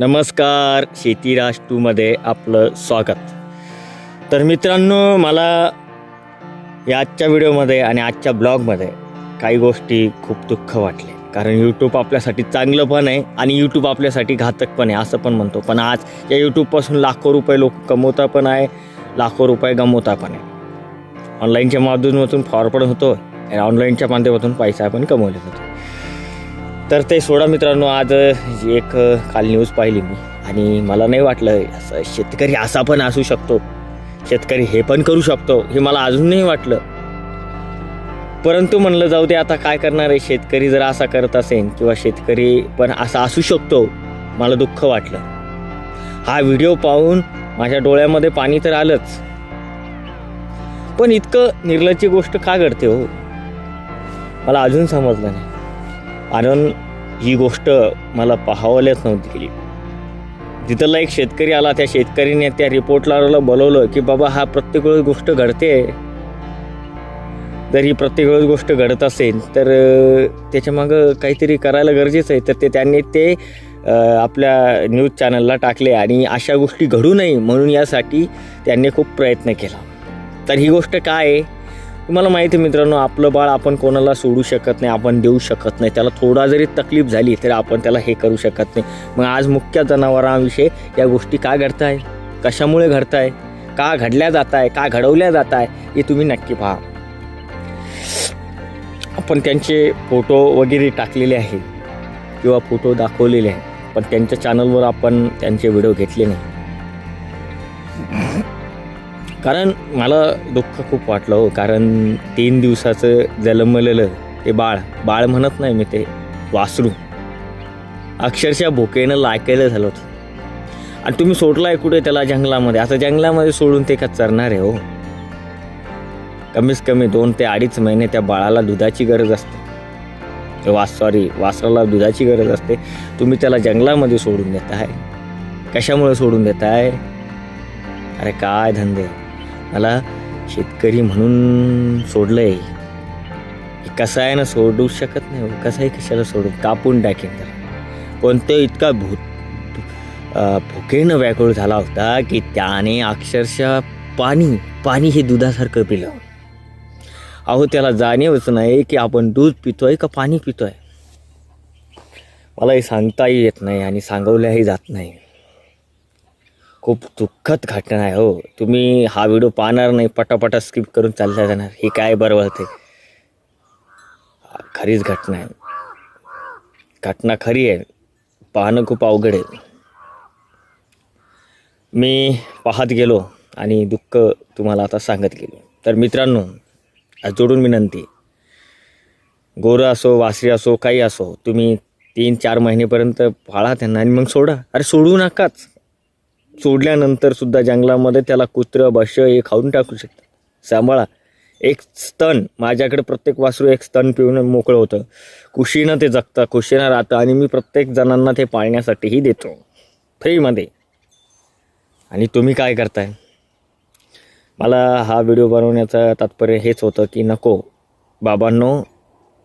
नमस्कार शेती राज टूमध्ये आपलं स्वागत. तर मित्रांनो मला या आजच्या व्हिडिओमध्ये आणि आजच्या ब्लॉगमध्ये काही गोष्टी खूप दुःख वाटले. कारण यूट्यूब आपल्यासाठी चांगलं पण आहे आणि यूट्यूब आपल्यासाठी घातक पण आहे असं पण म्हणतो. पण आज या यूट्यूबपासून लाखो रुपये लोक कमवता पण आहे लाखो रुपये गमवता पण आहे. ऑनलाईनच्या माध्यमातून फॉरवर्ड पण होतो आणि ऑनलाईनच्या माध्यमातून पैसा पण कमवले जातो. तर ते सोडा मित्रांनो आज एक काल न्यूज पाहिली मी. आणि मला नाही वाटलं असं शेतकरी असा पण असू शकतो. शेतकरी हे पण करू शकतो हे मला अजून नाही वाटलं. परंतु म्हणलं जाऊ दे आता काय करणार आहे? शेतकरी जर असा करत असेल किंवा शेतकरी पण असा असू शकतो मला दुःख वाटलं. हा व्हिडिओ पाहून माझ्या डोळ्यामध्ये पाणी तर आलंच. पण इतकं निर्लज्ज गोष्ट का घडते हो? मला अजून समजलं नाही. आनंद ही गोष्ट मला पाहावल्याच नव्हती गेली तिथला एक शेतकरी आला त्या शेतकरीने त्या रिपोर्टला बोलवलं की बाबा हा प्रत्येक वेळेस गोष्ट घडते. जर ही प्रत्येक वेळेस गोष्ट घडत असेल तर त्याच्यामागं काहीतरी करायला गरजेचं आहे. तर ते त्यांनी ते आपल्या न्यूज चॅनलला टाकले आणि अशा गोष्टी घडू नये म्हणून यासाठी त्यांनी खूप प्रयत्न केला. तर ही गोष्ट काय आहे? तुम्हाला माहिती आहे मित्रांनो आपलं बाळ आपण कोणाला सोडू शकत नाही आपण देऊ शकत नाही. त्याला थोडा जरी तकलीफ झाली तरी आपण त्याला हे करू शकत नाही. मग आज मुख्य जनावरांविषयी या गोष्टी का घडताय? कशामुळे घडताय? का घडल्या जात आहे का घडवल्या जात आहे हे तुम्ही नक्की पहा. आपण त्यांचे फोटो वगैरे टाकलेले आहे किंवा फोटो दाखवलेले आहे पण त्यांच्या चॅनलवर आपण त्यांचे व्हिडिओ घेतले नाही. कारण मला दुःख खूप वाटलं हो. कारण तीन दिवसाचं जन्मलेलं ते बाळ. बाळ म्हणत नाही मी ते वासरू. अक्षरशः भुकेनं लायकेलं झालं होतं. आणि तुम्ही सोडलाय कुठे त्याला जंगलामध्ये? आता जंगलामध्ये सोडून ते का चरणार आहे हो. कमीत कमी दोन ते अडीच महिने त्या बाळाला दुधाची गरज असते. वास सॉरी वासराला दुधाची गरज असते. तुम्ही त्याला जंगलामध्ये सोडून देत आहे कशामुळे सोडून देत आहे अरे काय धंदे. मला शेतकरी म्हणून सोडलंय. हे कसं आहे ना सोडू शकत नाही हो? कसं आहे कशाला सोडू? कापून टाकेन त्याला. पण तो इतका भूत भुकेनं व्याकुळ झाला होता की त्याने अक्षरशः पाणी पाणी हे दुधासारखं पिलं. अहो त्याला जाणीवच नाही की आपण दूध पितोय का पाणी पितोय. मला हे सांगताही येत नाही आणि सांगवल्याही जात नाही. खूप दुःखद घटना आहे हो. तुम्ही हा व्हिडिओ पाहणार नाही पटापटा स्किप करून चालला जाणार. हे काय बरं ते खरीच घटना आहे. घटना खरी आहे. पाहणं खूप अवघड आहे. मी पाहत गेलो आणि दुःख तुम्हाला आता सांगत गेलो. तर मित्रांनो आज जोडून विनंती. गोरं असो वासरी असो काही असो तुम्ही तीन चार महिनेपर्यंत पाळा त्यांना आणि मग सोडा. अरे सोडू नकाच. सोडल्यानंतर सुद्धा जंगलामध्ये त्याला कुत्रं बश हे खाऊन टाकू शकतात. सांभाळा. एक स्तन. माझ्याकडे प्रत्येक वासरू एक स्तन पिऊन मोकळं होतं. कुशीनं ते जगतं कुशीनं राहतं आणि मी प्रत्येक जणांना ते पाळण्यासाठीही देतो. फ्रीमध्ये. आणि तुम्ही काय करताय? मला हा व्हिडिओ बनवण्याचं तात्पर्य हेच होतं की नको. बाबांनो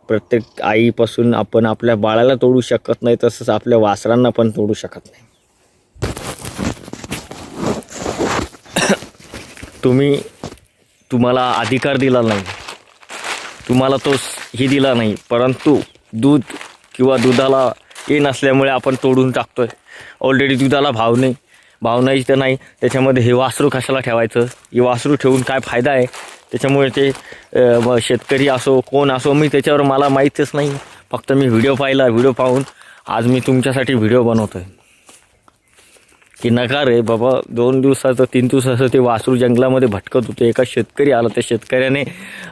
प्रत्येक आईपासून आपण आपल्या बाळाला तोडू शकत नाही तसंच आपल्या वासरांना पण तोडू शकत नाही. तुम्ही तुम्हाला अधिकार दिला नाही. तुम्हाला तो हे दिला नाही. परंतु दूध किंवा दुधाला हे नसल्यामुळे आपण तोडून टाकतो आहे ऑलरेडी दुधाला भाव नाही. भाव नाही तर नाही. त्याच्यामध्ये हे वासरू कशाला ठेवायचं? हे वासरू ठेवून काय फायदा आहे? त्याच्यामुळे ते शेतकरी असो कोण असो मी त्याच्यावर मला माहीतच नाही. फक्त मी व्हिडिओ पाहिला. व्हिडिओ पाहून आज मी तुमच्यासाठी व्हिडिओ बनवतो आहे की नका रे बाबा दोन दिवसाचं तीन दिवसाचं ते वासरू जंगलामध्ये भटकत होते. एका शेतकरी आला. त्या शेतकऱ्याने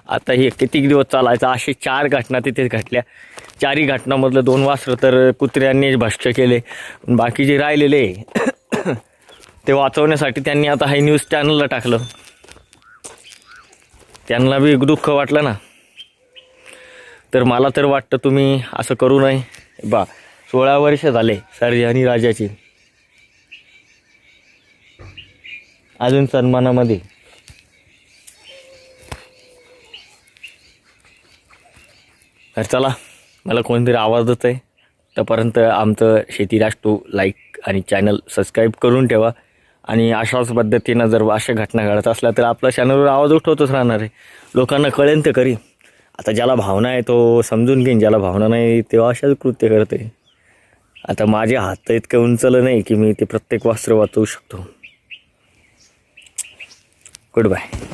आता हे किती दिवस चालायचं? असे चार घटना तिथे घडल्या. चारही घटनामधलं दोन वासरं तर कुत्र्यांनी भ्रष्ट केले. बाकी जे राहिलेले ते वाचवण्यासाठी त्यांनी आता हे न्यूज चॅनलला टाकलं. त्यांना बी दुःख वाटलं ना. तर मला तर वाटतं तुम्ही असं करू नये. बा सोळा वर्ष झाले सर्जानी आणि राजाची. अजून सन्मानामध्ये. तर चला मला कोणतरी आवाज देत आहे तोपर्यंत आमचं शेती टू लाईक आणि चॅनल सबस्क्राईब करून ठेवा. आणि अशाच पद्धतीनं जर अशा घटना घडत असल्या तर आपल्या चॅनलवर आवाज उठवतच राहणार आहे. लोकांना कळेल तर करी आता ज्याला भावना आहे तो समजून घेईन ज्याला भावना नाही तेव्हा अशाच कृत्य करते आता माझे हात इतकं उंचलं नाही की मी ते प्रत्येक वस्त्र वाचवू शकतो. Good bye